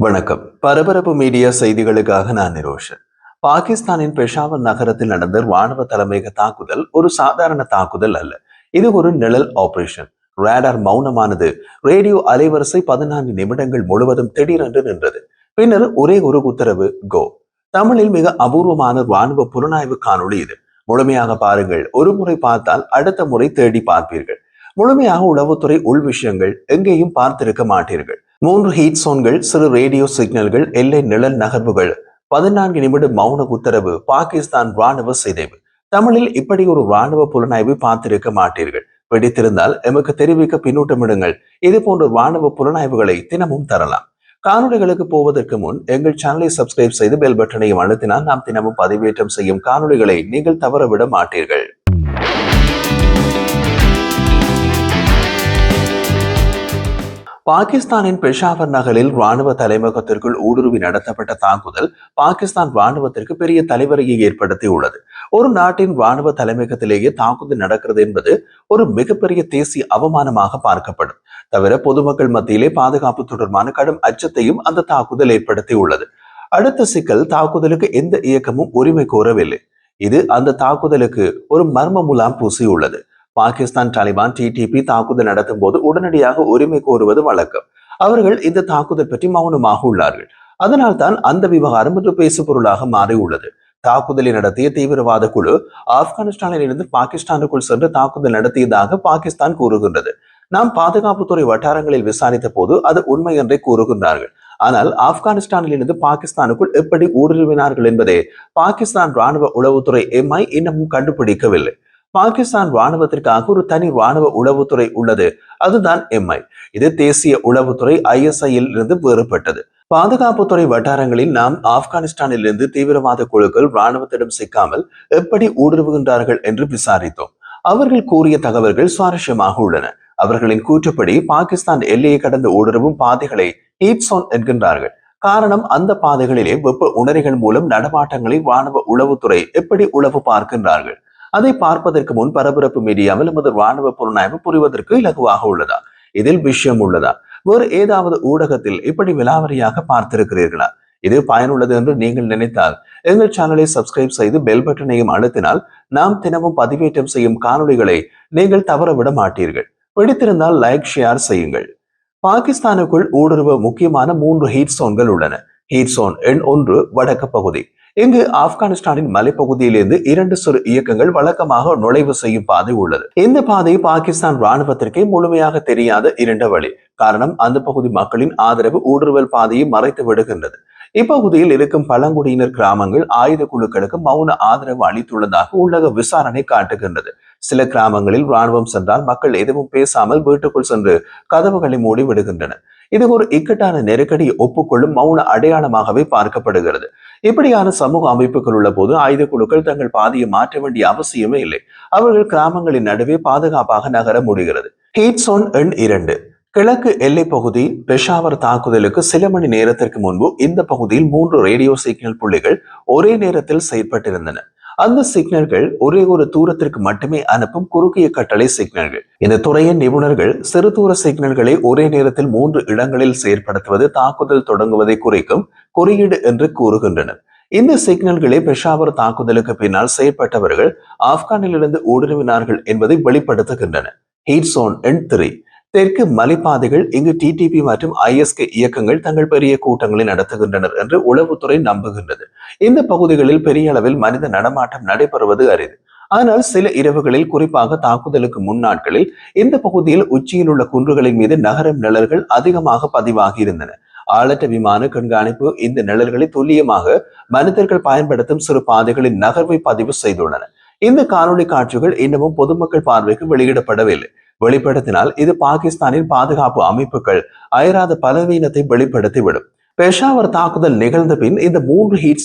வணக்கம். பரபரப்பு மீடியா செய்திகளுக்காக நான் நிரோஷன். பாகிஸ்தானின் பெஷாவர் நகரத்தில் நடந்த ராணுவ தலைமையக தாக்குதல் ஒரு சாதாரண தாக்குதல் அல்ல. இது ஒரு நிழல் ஆபரேஷன். ரேடார் மௌனமானது. ரேடியோ அலைவரிசை பதினான்கு நிமிடங்கள் முழுவதும் திடீரென்று நின்றது. பின்னர் ஒரே ஒரு உத்தரவு கோ. தமிழில் மிக அபூர்வமான ராணுவ புலனாய்வு காணொளி இது. முழுமையாக பாருங்கள். ஒரு முறை பார்த்தால் அடுத்த முறை தேடி பார்ப்பீர்கள். முழுமையாக உளவுத்துறை உள் விஷயங்கள் எங்கேயும் பார்த்திருக்க மாட்டீர்கள். மூன்று ஹீட் சோன்கள் சிறு ரேடியோ சிக்னல்கள் எல்லை நிழல் நகர்வுகள் பதினான்கு நிமிட மௌன உத்தரவு பாகிஸ்தான் ராணுவ சிதைவு. தமிழில் இப்படி ஒரு ராணுவ புலனாய்வு பார்த்திருக்க மாட்டீர்கள். பிடித்திருந்தால் எமக்கு தெரிவிக்க பின்னூட்டமிடுங்கள். இது போன்ற ராணுவ புலனாய்வுகளை தினமும் தரலாம். காணொளிகளுக்கு போவதற்கு முன் எங்கள் சேனலை சப்ஸ்கிரைப் செய்து பெல் பட்டனையும் அழுத்தினால் நாம் தினமும் பதிவேற்றம் செய்யும் காணொளிகளை நீங்கள் தவறவிட மாட்டீர்கள். பாகிஸ்தானின் பெஷாவர் நகரில் ராணுவ தலைமுகத்திற்குள் ஊடுருவி நடத்தப்பட்ட தாக்குதல் பாகிஸ்தான் ராணுவத்திற்கு பெரிய தலைவரையை ஏற்படுத்தியுள்ளது. ஒரு நாட்டின் ராணுவ தலைமையகத்திலேயே தாக்குதல் நடக்கிறது என்பது ஒரு மிகப்பெரிய தேசிய அவமானமாக பார்க்கப்படும். தவிர பொதுமக்கள் மத்தியிலே பாதுகாப்பு தொடர்பான கடும் அச்சத்தையும் அந்த தாக்குதல் ஏற்படுத்தியுள்ளது. அடுத்த சிக்கல் தாக்குதலுக்கு எந்த இயக்கமும் உரிமை கோரவில்லை. இது அந்த தாக்குதலுக்கு ஒரு மர்ம முலாம் பூசியுள்ளது. பாகிஸ்தான் தாலிபான் டிடிபி தாக்குதல் நடத்தும் போது உடனடியாக உரிமை கோருவது வழக்கம். அவர்கள் இந்த தாக்குதல் பற்றி மௌனமாக உள்ளார்கள். அதனால் தான் அந்த விவகாரம் ஒரு பேசு பொருளாக மாறியுள்ளது தாக்குதலை நடத்திய தீவிரவாத குழு ஆப்கானிஸ்தானில் இருந்து பாகிஸ்தானுக்குள் சென்று தாக்குதல் நடத்தியதாக பாகிஸ்தான் கூறுகின்றது. நாம் பாதுகாப்புத்துறை வட்டாரங்களில் விசாரித்த போது அது உண்மை என்றே கூறுகின்றார்கள். ஆனால் ஆப்கானிஸ்தானில் இருந்து பாகிஸ்தானுக்குள் எப்படி ஊடுருவினார்கள் என்பதை பாகிஸ்தான் ராணுவ உளவுத்துறை எம்ஐ இன்னமும் கண்டுபிடிக்கவில்லை. பாகிஸ்தான் ராணுவத்திற்காக ஒரு தனி ராணுவ உளவுத்துறை உள்ளது. அதுதான் எம்ஐ இது தேசிய உளவுத்துறை ஐஎஸ்ஐயில் இருந்து வேறுபட்டது. பாதுகாப்புத்துறை வட்டாரங்களில் நாம் ஆப்கானிஸ்தானில் இருந்து தீவிரவாத குழுக்கள் ராணுவத்திடம் சிக்காமல் எப்படி ஊடுருவுகின்றார்கள் என்று விசாரித்தோம். அவர்கள் கூறிய தகவல்கள் சுவாரஸ்யமாக உள்ளன. அவர்களின் கூற்றுப்படி பாகிஸ்தான் எல்லையை கடந்த ஊடுருவும் பாதைகளை ஹீப்சோன் என்கின்றார்கள். காரணம் அந்த பாதைகளிலே வெப்ப உணரிகள் மூலம் நடமாட்டங்களை ராணுவ உளவுத்துறை எப்படி உளவு பார்க்கின்றார்கள். அதை பார்ப்பதற்கு முன் பரபரப்பு மீடியாவில் நமது ராணுவ புலனாய்வு புரிவதற்கு இலகுவாக உள்ளதா? இதில் விஷயம் உள்ளதா? வேறு ஏதாவது ஊடகத்தில் இப்படி விலாவரியாக பார்த்திருக்கிறீர்களா? இது பயனுள்ளது என்று நீங்கள் நினைத்தால் எங்கள் சேனலை சப்ஸ்கிரைப் செய்து பெல் பட்டனையும் அழுத்தினால் நாம் தினமும் பதிவேற்றம் செய்யும் காணொளிகளை நீங்கள் தவறவிட மாட்டீர்கள். பிடித்திருந்தால் லைக் ஷேர் செய்யுங்கள். பாகிஸ்தானுக்குள் ஊடுருவ முக்கியமான மூன்று ஹீட் சோன்கள் உள்ளன. ஹீட் சோன் எண் ஒன்று வடக்கு பகுதி. இங்கு ஆப்கானிஸ்தானின் மலைப்பகுதியிலிருந்து இரண்டு சிறு இயக்கங்கள் வழக்கமாக நுழைவு செய்யும் பாதை உள்ளது. இந்த பாதை பாகிஸ்தான் ராணுவத்திற்கே முழுமையாக தெரியாத இரண்ட வழி. காரணம் அந்த பகுதி மக்களின் ஆதரவு ஊடுருவல் பாதையை மறைத்து விடுகின்றது. இப்பகுதியில் இருக்கும் பழங்குடியினர் கிராமங்கள் ஆயுத குழுக்களுக்கு மௌன ஆதரவு அளித்துள்ளதாக உள்ளக விசாரணை காட்டுகின்றது. சில கிராமங்களில் ராணுவம் சென்றால் மக்கள் எதுவும் பேசாமல் வீட்டுக்குள் சென்று கதவுகளை மூடி விடுகின்றனர். இது ஒரு இக்கட்டான நெருக்கடியை ஒப்புக்கொள்ளும் மௌன அடையாளமாகவே பார்க்கப்படுகிறது. இப்படியான சமூக அமைப்புகள் உள்ள போது ஆயுத குழுக்கள் தங்கள் பாதையை மாற்ற வேண்டிய அவசியமே இல்லை. அவர்கள் கிராமங்களின் நடுவே பாதுகாப்பாக நகர முடிகிறது. ஹீட்ஸோன் எண் இரண்டு. கிழக்கு எல்லை பகுதி பெஷாவர் தாக்குதலுக்கு சில மணி நேரத்திற்கு முன்பு இந்த பகுதியில் மூன்று ரேடியோ சிக்னல் புள்ளிகள் ஒரே நேரத்தில் செயற்பட்டிருந்தன. அந்த சிக்னல்கள் ஒரே ஒரு தூரத்திற்கு மட்டுமே அனுப்பும் குறுகிய கட்டளை சிக்னல்கள். இந்த துறையின் நிபுணர்கள் சிறு தூர சிக்னல்களை ஒரே நேரத்தில் மூன்று இடங்களில் செயற்படுத்துவது தாக்குதல் தொடங்குவதை குறிக்கும் குறியீடு என்று கூறுகின்றனர். இந்த சிக்னல்களே பெஷாவர் தாக்குதலுக்கு பின்னால் செயற்பட்டவர்கள் ஆப்கானிலிருந்து ஊடுருவினார்கள் என்பதை வெளிப்படுத்துகின்றன ஹீட் சோன் எண் த்ரீ தெற்கு மலைப்பாதைகள் இங்கு டிடிபி மற்றும் ஐஎஸ்கே இயக்கங்கள் தங்கள் பெரிய கூட்டங்களை நடத்துகின்றனர் என்று உளவுத்துறை நம்புகின்றது. இந்த பகுதிகளில் பெரிய அளவில் மனித நடமாட்டம் நடைபெறுவது அரிது. ஆனால் சில இரவுகளில் குறிப்பாக தாக்குதலுக்கு முன்னாட்களில் இந்த பகுதியில் உச்சியில் உள்ள குன்றுகளின் மீது நகரும் நிழல்கள் அதிகமாக பதிவாகி இருந்தன ஆளற்ற விமான கண்காணிப்பு இந்த நிழல்களை துல்லியமாக மனிதர்கள் பயன்படுத்தும் சிறு பாதைகளின் நகர்வை பதிவு செய்துள்ளன. இந்த காணொலி காட்சிகள் இன்னமும் பொதுமக்கள் பார்வைக்கு வெளியிடப்படவில்லை. வெளிப்படுத்தினால் இது பாகிஸ்தானின் பாதுகாப்பு அமைப்புகள் அயராத பலவீனத்தை வெளிப்படுத்திவிடும். பெஷாவர் தாக்குதல் நிகழ்ந்த பின் இந்த மூன்று ஹீட்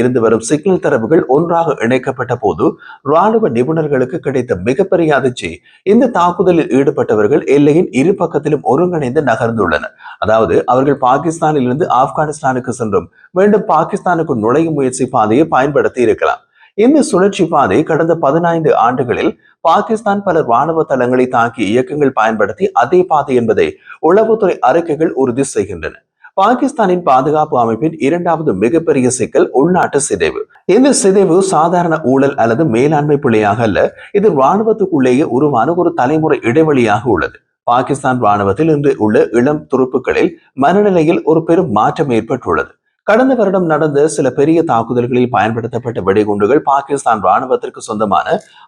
இருந்து வரும் சிக்னல் தரவுகள் ஒன்றாக இணைக்கப்பட்ட போது ராணுவ நிபுணர்களுக்கு கிடைத்த மிகப்பெரிய அதிர்ச்சி. இந்த தாக்குதலில் ஈடுபட்டவர்கள் எல்லையின் இரு பக்கத்திலும் ஒருங்கிணைந்து நகர்ந்துள்ளனர். அதாவது அவர்கள் பாகிஸ்தானில் இருந்து ஆப்கானிஸ்தானுக்கு சென்றும் மீண்டும் பாகிஸ்தானுக்கு நுழையும் முயற்சி பாதையை பயன்படுத்தி இருக்கலாம். இந்த சுழற்சி பாதை கடந்த பதினைந்து ஆண்டுகளில் பாகிஸ்தான் பல ராணுவ தளங்களை தாக்கி இயக்கங்கள் பயன்படுத்தி அதே பாதை என்பதை உளவுத்துறை அறிக்கைகள் உறுதி செய்கின்றன. பாகிஸ்தானின் பாதுகாப்பு அமைப்பின் இரண்டாவது மிகப்பெரிய சிக்கல் உள்நாட்டு சிதைவு. இந்த சிதைவு சாதாரண ஊழல் அல்லது மேலாண்மை பிழையாக அல்ல இது ராணுவத்துக்குள்ளேயே உருவான ஒரு தலைமுறை இடைவெளியாக உள்ளது. பாகிஸ்தான் ராணுவத்தில் இன்று உள்ள இளம் துருப்புகளில் மனநிலையில் ஒரு பெரும் மாற்றம் ஏற்பட்டுள்ளது. கடந்த வருடம் நடந்த சில பெரிய தாக்குதல்களில் பயன்படுத்தப்பட்ட வெடிகுண்டுகள் பாகிஸ்தான் ராணுவத்திற்கு சொந்தமான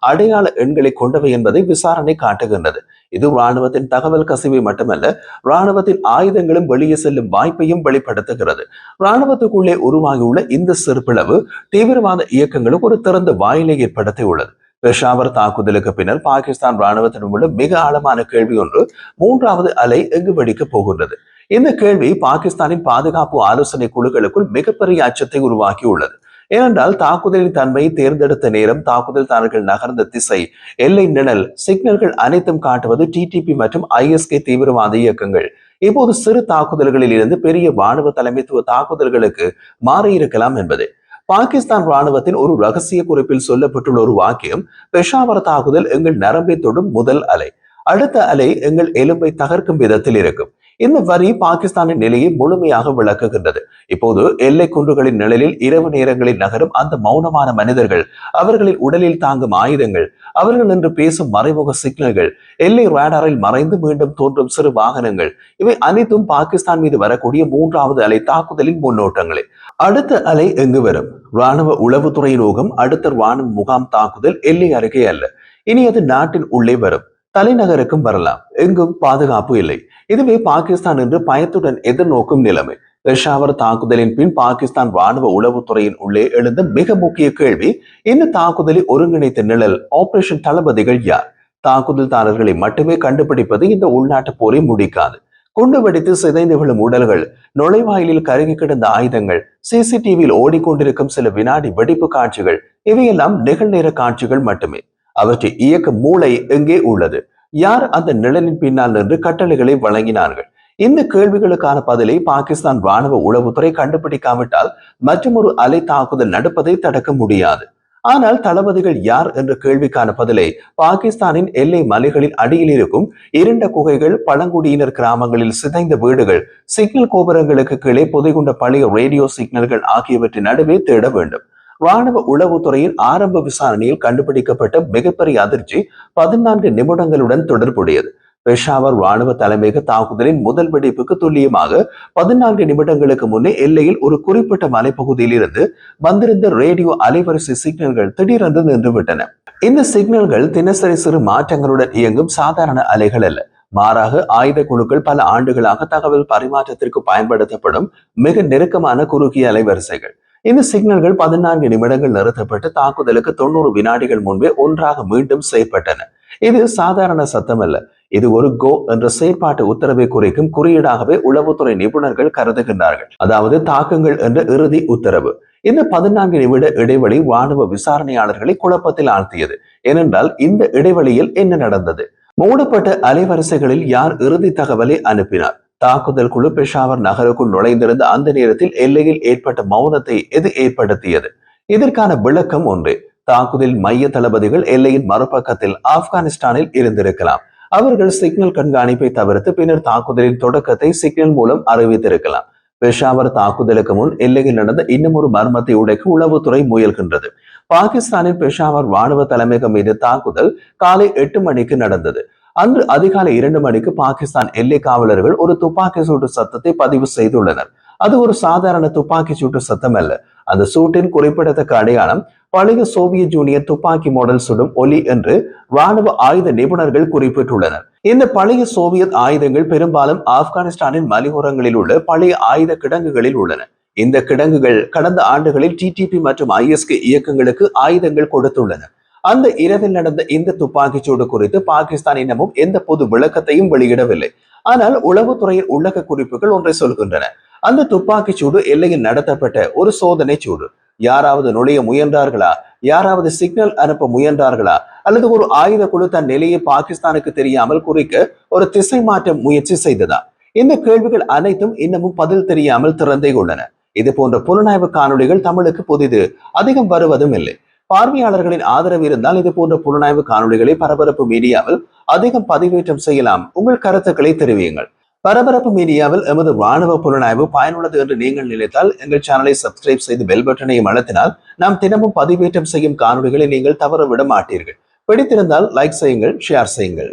அடையாள எண்களை கொண்டவை என்பதை விசாரணை காட்டுகின்றது. இது ராணுவத்தின் தகவல் கசிவை மட்டுமல்ல ராணுவத்தின் ஆயுதங்களும் வெளியே செல்லும் வாய்ப்பையும் வெளிப்படுத்துகிறது. ராணுவத்துக்குள்ளே உருவாகியுள்ள இந்த சிறுபிளவு தீவிரவாத இயக்கங்களுக்கு ஒரு திறந்த வாயிலை ஏற்படுத்தியுள்ளது. பெஷாவர் தாக்குதலுக்கு பின்னர் பாகிஸ்தான் ராணுவத்திடம் உள்ள மிக ஆழமான கேள்வி ஒன்று மூன்றாவது அலை எங்கு வெடிக்கப் போகின்றது? இந்த கேள்வி பாகிஸ்தானின் பாதுகாப்பு ஆலோசனை குழுக்களுக்குள் மிகப்பெரிய அச்சத்தை உருவாக்கியுள்ளது. ஏனென்றால் தாக்குதலின் தன்மை தேர்ந்தெடுத்த நேரம் தாக்குதல்தாரர்கள் நகர்ந்த திசை எல்லை நிழல் சிக்னல்கள் அனைத்தும் காட்டுவது டிடிபி மற்றும் ஐஎஸ்கே தீவிரவாத இயக்கங்கள். இப்போது சிறு தாக்குதல்களில் இருந்து பெரிய ராணுவ தலைமைத்துவ தாக்குதல்களுக்கு மாறியிருக்கலாம் என்பது. பாகிஸ்தான் ராணுவத்தின் ஒரு ரகசிய குறிப்பில் சொல்லப்பட்டுள்ள ஒரு வாக்கியம் பெஷாவர் தாக்குதல் எங்கள் நரம்பை தொடும் முதல் அலை. அடுத்த அலை எங்கள் எலும்பை தகர்க்கும் விதத்தில் இருக்கும். இந்த வரி பாகிஸ்தானின் நிலையை முழுமையாக விளக்குகின்றது. இப்போது எல்லை குன்றுகளின் நிழலில் இரவு நேரங்களில் நகரும் அந்த மௌனமான மனிதர்கள் அவர்களின் உடலில் தாங்கும் ஆயுதங்கள் அவர்கள் என்று பேசும் மறைமுக சிக்னல்கள் எல்லை ரேடாரில் மறைந்து மீண்டும் தோன்றும் சிறு வாகனங்கள் இவை அனைத்தும் பாகிஸ்தான் மீது வரக்கூடிய மூன்றாவது அலை தாக்குதலின் முன்னோட்டங்களே. அடுத்த அலை எங்கு வரும்? ராணுவ உளவுத்துறை நோகம் அடுத்த ராணுவ முகாம் தாக்குதல் எல்லை அருகே அல்ல. இனி அது நாட்டின் உள்ளே வரும். தலைநகருக்கும் வரலாம். எங்கும் பாதுகாப்பு இல்லை. இதுவே பாகிஸ்தான் என்று பயத்துடன் எதிர்நோக்கும் நிலைமை. பெஷாவர் தாக்குதலின் பின் பாகிஸ்தான் ராணுவ உளவுத்துறையின் உள்ளே எழுந்த மிக முக்கிய கேள்வி இந்த தாக்குதலை ஒருங்கிணைத்த நிழல் ஆபரேஷன் தளபதிகள் யார்? தாக்குதல்தாரர்களை மட்டுமே கண்டுபிடிப்பது இந்த உள்நாட்டு போரை முடிக்காது. குண்டு வெடித்து சிதைந்து விழும் உடல்கள் நுழைவாயிலில் கருகி கிடந்த ஆயுதங்கள் சிசிடிவியில் ஓடிக்கொண்டிருக்கும் சில வினாடி வெடிப்பு காட்சிகள் இவையெல்லாம் நிகழ்நேர காட்சிகள் மட்டுமே. அவற்றை இயக்க மூளை எங்கே உள்ளது? யார் அந்த நிழலின் பின்னால் நின்று கட்டளைகளை வழங்கினார்கள்? இந்த கேள்விகளுக்கான பதிலை பாகிஸ்தான் ராணுவ உளவுத்துறை கண்டுபிடிக்காவிட்டால் மற்றொரு அலை தாக்குதல் நடப்பதை தடுக்க முடியாது. ஆனால் தளபதிகள் யார் என்ற கேள்விக்கான பதிலை பாகிஸ்தானின் எல்லை மலைகளின் அடியில் இருக்கும் இரண்ட குகைகள் பழங்குடியினர் கிராமங்களில் சிதைந்த வீடுகள் சிக்னல் கோபுரங்களுக்கு கீழே புதைகுண்ட பழைய ரேடியோ சிக்னல்கள் ஆகியவற்றின் நடுவே தேட வேண்டும். ராணுவ உளவுத்துறையின் ஆரம்ப விசாரணையில் கண்டுபிடிக்கப்பட்ட மிகப்பெரிய அதிர்ச்சி பதினான்கு நிமிடங்களுடன் தொடர்புடையது. பெஷாவர் ராணுவ தலைமையக தாக்குதலின் முதல் வெடிப்புக்கு துல்லியமாக பதினான்கு நிமிடங்களுக்கு முன்னே எல்லையில் ஒரு குறிப்பிட்ட மலைப்பகுதியில் இருந்து வந்திருந்த ரேடியோ அலைவரிசை சிக்னல்கள் திடீரென்று நின்றுவிட்டன. இந்த சிக்னல்கள் தினசரி சிறு மாற்றங்களுடன் இயங்கும் சாதாரண அலைகள் அல்ல. மாறாக ஆயுத குழுக்கள் பல ஆண்டுகளாக தகவல் பரிமாற்றத்திற்கு பயன்படுத்தப்படும் மிக நெருக்கமான குறுகிய அலைவரிசைகள். இந்த சிக்னல்கள் பதினான்கு நிமிடங்கள் நிறுத்தப்பட்டு தாக்குதலுக்கு தொண்ணூறு வினாடிகள் முன்பே ஒன்றாக மீண்டும் செய்யப்பட்டன இது சாதாரண சத்தம் அல்ல இது ஒரு கோ என்ற செயற்பாட்டு உத்தரவை குறிக்கும் குறியீடாகவே உளவுத்துறை நிபுணர்கள் கருதுகின்றார்கள். அதாவது தாக்கங்கள் என்ற இறுதி உத்தரவு. இந்த பதினான்கு நிமிட இடைவெளி வானுவ விசாரணையாளர்களை குழப்பத்தில் ஆழ்த்தியது. ஏனென்றால் இந்த இடைவெளியில் என்ன நடந்தது? மூடப்பட்ட அலைவரிசைகளில் யார் இறுதி தகவலை அனுப்பினார்? தாக்குதல் குழு பெஷாவர் நகருக்குள் நுழைந்திருந்த அந்த நேரத்தில் எல்லையில் ஏற்பட்ட மௌனத்தை எது ஏற்படுத்தியது? இதற்கான விளக்கம் ஒன்று. தாக்குதல் மைய தளபதிகள் எல்லையின் மறுபக்கத்தில் ஆப்கானிஸ்தானில் இருந்திருக்கலாம். அவர்கள் சிக்னல் கண்காணிப்பை தவிர்த்து பின்னர் தாக்குதலின் தொடக்கத்தை சிக்னல் மூலம் அறிவித்திருக்கலாம். பெஷாவர் தாக்குதலுக்கு முன் எல்லையில் நடந்த இன்னும் ஒரு மர்மத்தை உடைக்க உளவுத்துறை முயல்கின்றது. பாகிஸ்தானின் பெஷாவர் ராணுவ தலைமையகம் மீது தாக்குதல் காலை எட்டு மணிக்கு நடந்தது. அன்று அதிகாலை இரண்டு மணிக்கு பாகிஸ்தான் எல்லை காவலர்கள் ஒரு துப்பாக்கி சூட்டு சத்தத்தை பதிவு செய்துள்ளனர். அது ஒரு சாதாரண துப்பாக்கி சூட்டு சத்தம் அல்ல. அந்த சூட்டின் குறிப்பிடத்தக்க அடையாளம் பழைய சோவியத் யூனியன் துப்பாக்கி மாடல் சுடும் ஒலி என்று ராணுவ ஆயுத நிபுணர்கள் குறிப்பிட்டுள்ளனர். இந்த பழைய சோவியத் ஆயுதங்கள் பெரும்பாலும் ஆப்கானிஸ்தானின் மலிகுரங்களில் உள்ள பழைய ஆயுத கிடங்குகளில் உள்ளன. இந்த கிடங்குகள் கடந்த ஆண்டுகளில் டிடிபி மற்றும் ஐஎஸ்கே இயக்கங்களுக்கு ஆயுதங்கள் கொடுத்துள்ளன. அந்த இரவில் நடந்த இந்த துப்பாக்கிச்சூடு குறித்து பாகிஸ்தான் இன்னமும் எந்த பொது விளக்கத்தையும் வெளியிடவில்லை. ஆனால் உளவுத்துறையின் உள்ளக குறிப்புகள் ஒன்றை சொல்கின்றன. அந்த துப்பாக்கிச்சூடு எல்லையில் நடத்தப்பட்ட ஒரு சோதனை சூடு. யாராவது நுழைய முயன்றார்களா? யாராவது சிக்னல் அனுப்ப முயன்றார்களா? அல்லது ஒரு ஆயுத குழு தன் நிலையை பாகிஸ்தானுக்கு தெரியாமல் குறிக்க ஒரு திசை மாற்றம் முயற்சி செய்ததா? இந்த கேள்விகள் அனைத்தும் இன்னமும் பதில் தெரியாமல் திறந்தே உள்ளன. இது போன்ற புலனாய்வு காணொளிகள் தமிழுக்கு புதிது. அதிகம் வருவதும் இல்லை. பார்வையாளர்களின் ஆதரவு இருந்தால் இது போன்ற புலனாய்வு காணொலிகளை பரபரப்பு மீடியாவில் அதிகம் பதிவேற்றம் செய்யலாம். உங்கள் கருத்துக்களை தெரிவியுங்கள். பரபரப்பு மீடியாவில் எமது ராணுவ புலனாய்வு பயனுள்ளது என்று நீங்கள் நினைத்தால் எங்கள் சேனலை சப்ஸ்கிரைப் செய்து பெல் பட்டனையும் அழுத்தினால் நாம் தினமும் பதிவேற்றம் செய்யும் காணொலிகளை நீங்கள் தவற விட மாட்டீர்கள். பிடித்திருந்தால் லைக் செய்யுங்கள் ஷேர் செய்யுங்கள்.